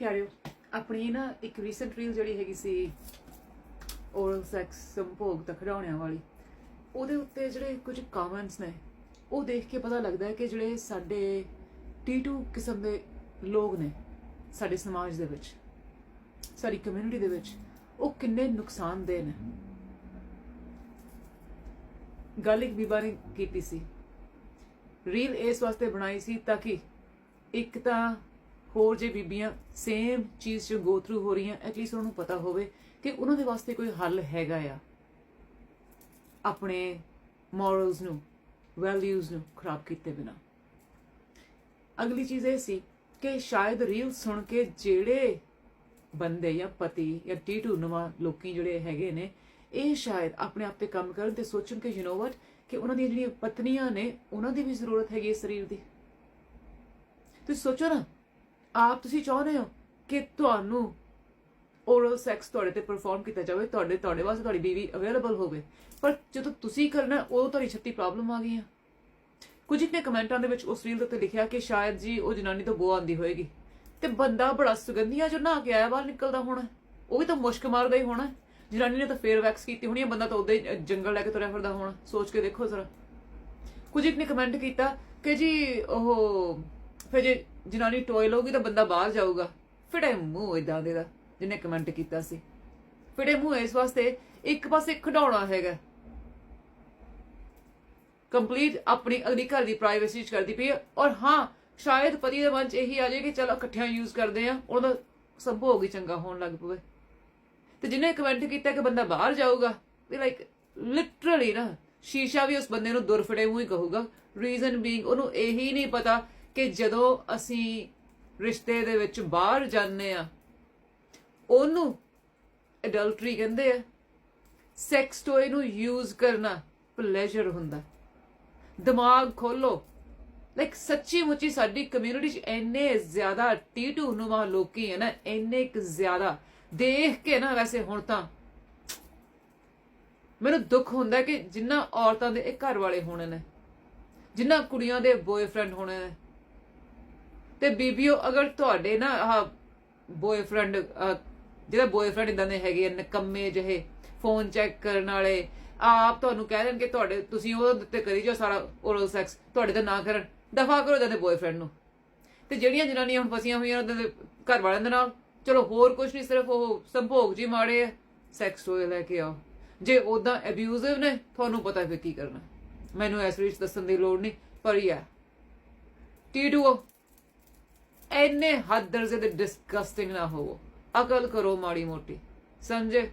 ਪਿਆਰਿਓ, ਆਪਣੀ ਨਾ ਇੱਕ ਰੀਸੈਂਟ ਰੀਲ ਜਿਹੜੀ ਹੈਗੀ ਸੀ ਓਰਲ ਸੈਕਸ ਸੰਭੋਗ ਤਖੜਾਉਣਿਆਂ ਵਾਲੀ, ਉਹਦੇ ਉੱਤੇ ਜਿਹੜੇ ਕੁਝ ਕਮੈਂਟਸ ਨੇ, ਉਹ ਦੇਖ ਕੇ ਪਤਾ ਲੱਗਦਾ ਹੈ ਕਿ ਜਿਹੜੇ ਸਾਡੇ ਟੀਟੂ ਕਿਸਮ ਦੇ ਲੋਕ ਨੇ ਸਾਡੇ ਸਮਾਜ ਦੇ ਵਿੱਚ, ਸਾਡੀ ਕਮਿਊਨਿਟੀ ਦੇ ਵਿੱਚ, ਉਹ ਕਿੰਨੇ ਨੁਕਸਾਨਦੇਹ ਨੇ। ਗੱਲ ਇੱਕ ਬੀਬਾ ਨੇ ਕੀਤੀ ਸੀ ਰੀਲ ਇਸ ਵਾਸਤੇ ਬਣਾਈ ਸੀ ਤਾਂ ਕਿ ਇੱਕ ਤਾਂ ਹੋਰ ਜੇ ਬੀਬੀਆਂ ਸੇਮ ਚੀਜ਼ ਚ ਗੋ ਥਰੂ ਹੋ ਰਹੀਆਂ ਐਟਲੀਸਟ ਉਹਨਾਂ ਨੂੰ ਪਤਾ ਹੋਵੇ ਕਿ ਉਹਨਾਂ ਦੇ ਵਾਸਤੇ ਕੋਈ ਹੱਲ ਹੈਗਾ ਆ। ਆਪਣੇ ਮੋਰਲਸ ਨੂੰ ਵੈਲਿਊਜ਼ ਨੂੰ ਖਰਾਬ ਕੀਤੇ ਬਿਨਾ। ਅਗਲੀ ਚੀਜ਼ ਇਹ ਸੀ ਕਿ ਸ਼ਾਇਦ ਰੀਲ ਸੁਣ ਕੇ ਜਿਹੜੇ ਬੰਦੇ ਜਾਂ ਪਤੀ ਜਾਂ ਟੀਟੂ ਨਵਾਂ ਲੋਕੀ ਜਿਹੜੇ ਹੈਗੇ ਨੇ, ਇਹ ਸ਼ਾਇਦ ਆਪਣੇ ਆਪ ਤੇ ਕੰਮ ਕਰਨ ਤੇ ਸੋਚਣ ਕਿ ਯੂ نو ਵਟ ਕਿ ਉਹਨਾਂ ਦੀਆਂ ਜਿਹੜੀਆਂ ਪਤਨੀਆਂ ਨੇ, ਉਹਨਾਂ ਦੀ ਵੀ ਜ਼ਰੂਰਤ ਹੈਗੀ ਇਸ ਸਰੀਰ ਦੀ। ਤੁਸੀਂ ਸੋਚੋ ਨਾ ਆਪ ਤੁਸੀਂ ਚਾਹੁੰਦੇ ਹੋ ਕਿ ਤੁਹਾਨੂੰ ਓਰਲ ਸੈਕਸ ਤੁਹਾਡੇ ਤੇ ਪਰਫਾਰਮ ਕੀਤਾ ਜਾਵੇ, ਤੁਹਾਡੇ ਤੁਹਾਡੇ ਵਾਸਤੇ ਤੁਹਾਡੀ ਬੀਵੀ ਅਵੇਲੇਬਲ ਹੋਵੇ? ਪਰ ਜਦੋਂ ਤੁਸੀਂ ਕਰਨਾ ਉਹ ਤੁਹਾਡੀ ਛੱਤੀ ਪ੍ਰੋਬਲਮ ਆ ਗਈਆਂ। ਕੁਝ ਇੱਕ ਨੇ ਕਮੈਂਟਾਂ ਦੇ ਵਿੱਚ ਉਸ ਰੀਲ ਦੇ ਉੱਤੇ ਲਿਖਿਆ ਕਿ ਸ਼ਾਇਦ ਜੀ ਉਹ ਜਨਾਨੀ ਤੋਂ ਬੋ ਆਂਦੀ ਹੋਏਗੀ। ਤੇ ਬੰਦਾ ਬੜਾ ਸੁਗੰਧੀਆਂ ਜੋ ਨਹਾ ਕੇ ਆਇਆ ਬਾਹਰ ਨਿਕਲਦਾ ਹੋਣਾ। ਉਹ ਵੀ ਤਾਂ ਮੁਸ਼ਕ ਮਾਰਦਾ ਹੀ ਹੋਣਾ। ਜਨਾਨੀ ਨੇ ਤਾਂ ਫੇਰ ਵੈਕਸ ਕੀਤੀ ਹੋਣੀ ਹੈ ਬੰਦਾ ਤਾਂ ਉਦਾਂ ਹੀ ਜੰਗਲ ਲੈ ਕੇ ਤੁਰਿਆ ਫਿਰਦਾ ਹੋਣਾ। ਸੋਚ ਕੇ ਦੇਖੋ ਜ਼ਰਾ। ਕੁਝ ਇੱਕ ਨੇ ਕਮੈਂਟ ਕੀਤਾ ਕਿ ਜੀ ਉਹ ਫਿਰ ਜੇ ਜਨਾਨੀ ਟੋਏ ਲਊਗੀ ਤਾਂ ਬੰਦਾ ਬਾਹਰ ਜਾਊਗਾ। ਫਿੜੇ ਮੂੰਹ ਇਦਾਂ ਦੇ ਦਾ, ਜਿਹਨੇ ਕਮੈਂਟ ਕੀਤਾ ਸੀ। ਫਿੜੇ ਮੂੰਹ ਇਸ ਵਾਸਤੇ ਇੱਕ ਪਾਸੇ ਖਡਾਉਣਾ ਹੈਗਾ। ਕੰਪਲੀਟ ਆਪਣੀ ਅਗਲੀ ਘਰ ਦੀ ਪ੍ਰਾਈਵੇਸੀ ਚ ਕਰਦੀ ਪਈ ਹੈ ਔਰ ਹਾਂ, ਸ਼ਾਇਦ ਪਤੀ ਦੇ ਮਨ ਚ ਇਹੀ ਆ ਜਾਏ ਕਿ ਚਲੋ ਇਕੱਠਿਆਂ ਯੂਜ਼ ਕਰਦੇ ਆ, ਉਹਦਾ ਸੰਭੋਗ ਹੀ ਚੰਗਾ ਹੋਣ ਲੱਗ ਪਵੇ। ਤੇ ਜਿਹਨੇ ਕਮੈਂਟ ਕੀਤਾ ਕਿ ਬੰਦਾ ਬਾਹਰ ਜਾਊਗਾ, ਵੀ ਲਾਈਕ ਲਿਟਰਲੀ ਨਾ, ਸ਼ੀਸ਼ਾ ਵੀ ਉਸ ਬੰਦੇ ਨੂੰ ਦੁਰ ਫੜੇ ਮੂੰਹ ਹੀ ਕਹੂਗਾ। ਰੀਜ਼ਨ ਬੀਇੰਗ ਉਹਨੂੰ ਇਹੀ ਨਹੀਂ ਪਤਾ ਕਿ ਜਦੋਂ ਅਸੀਂ ਰਿਸ਼ਤੇ ਦੇ ਵਿੱਚ ਬਾਹਰ ਜਾਂਦੇ ਆ ਉਹਨੂੰ ਐਡਲਟਰੀ ਕਹਿੰਦੇ ਆ। ਸੈਕਸ ਟੋਏ ਨੂੰ ਯੂਜ਼ ਕਰਨਾ ਪਲੇਜ਼ਰ ਹੁੰਦਾ। ਦਿਮਾਗ ਖੋਲੋ। ਲਾਈਕ ਸੱਚੀ ਮੁੱਚੀ ਸਾਡੀ ਕਮਿਊਨਿਟੀ 'ਚ ਇੰਨੇ ਜ਼ਿਆਦਾ ਟੀਟੂ ਨੂਮਾ ਲੋਕੀ ਹੈ ਨਾ, ਇੰਨੇ ਕੁ ਜ਼ਿਆਦਾ। ਦੇਖ ਕੇ ਨਾ ਵੈਸੇ ਹੁਣ ਤਾਂ ਮੈਨੂੰ ਦੁੱਖ ਹੁੰਦਾ ਕਿ ਜਿੰਨਾ ਔਰਤਾਂ ਦੇ ਇਹ ਘਰ ਵਾਲੇ ਹੋਣੇ ਨੇ, ਜਿੰਨਾ ਕੁੜੀਆਂ ਦੇ ਬॉयਫ੍ਰੈਂਡ ਹੋਣੇ ਨੇ ਤੇ ਬੀਬੀਓ ਅਗਰ ਤੁਹਾਡੇ ਨਾ ਆਹ ਬॉयਫ੍ਰੈਂਡ ਜਿਹੜਾ ਬॉयਫ੍ਰੈਂਡ ਇਦਾਂ ਦੇ ਹੈਗੇ ਨਕੰਮੇ ਜਿਹੇ ਫੋਨ ਚੈੱਕ ਕਰਨ ਵਾਲੇ, ਆਪ ਤੁਹਾਨੂੰ ਕਹਿ ਦੇਣ ਕਿ ਤੁਹਾਡੇ, ਤੁਸੀਂ ਉਹ ਉੱਤੇ ਕਰੀ ਜੋ ਸਾਰਾ ਓਰਲ ਸੈਕਸ ਤੁਹਾਡੇ ਤੇ ਨਾ ਕਰਨ, ਦਫਾ ਕਰੋ ਜਾਂਦੇ ਬॉयਫ੍ਰੈਂਡ ਨੂੰ। ਤੇ ਜਿਹੜੀਆਂ ਜਨਾਨੀਆਂ ਹੁਣ ਫਸੀਆਂ ਹੋਈਆਂ ਉਹਨਾਂ ਦੇ ਘਰ ਵਾਲਿਆਂ ਦੇ ਨਾਲ, ਚਲੋ ਹੋਰ ਕੁਝ ਨਹੀਂ, ਸਿਰਫ ਉਹ ਸੰਭੋਗ ਜੀ ਮਾੜੇ ਸੈਕਸ ਟੋਏ ਲੈ ਕੇ ਆਓ। ਜੇ ਉਦਾਂ ਅਬਿਊਜ਼ਿਵ ਨੇ, ਤੁਹਾਨੂੰ ਪਤਾ ਫਿਰ ਕੀ ਕਰਨਾ। ਮੈਨੂੰ ਇਸ ਵਿੱਚ ਦੱਸਣ ਦੀ ਲੋੜ ਨਹੀਂ, ਪਰ ਯਾ ਟੀ ਡੂਓ? ਐਨੇ ਹੱਦ ਦਰਜੇ ਦੇ ਡਿਸਗਸਟਿੰਗ ਨਾ ਹੋਵੋ। ਅਕਲ ਕਰੋ ਮਾੜੀ ਮੋਟੀ। ਸਮਝੇ?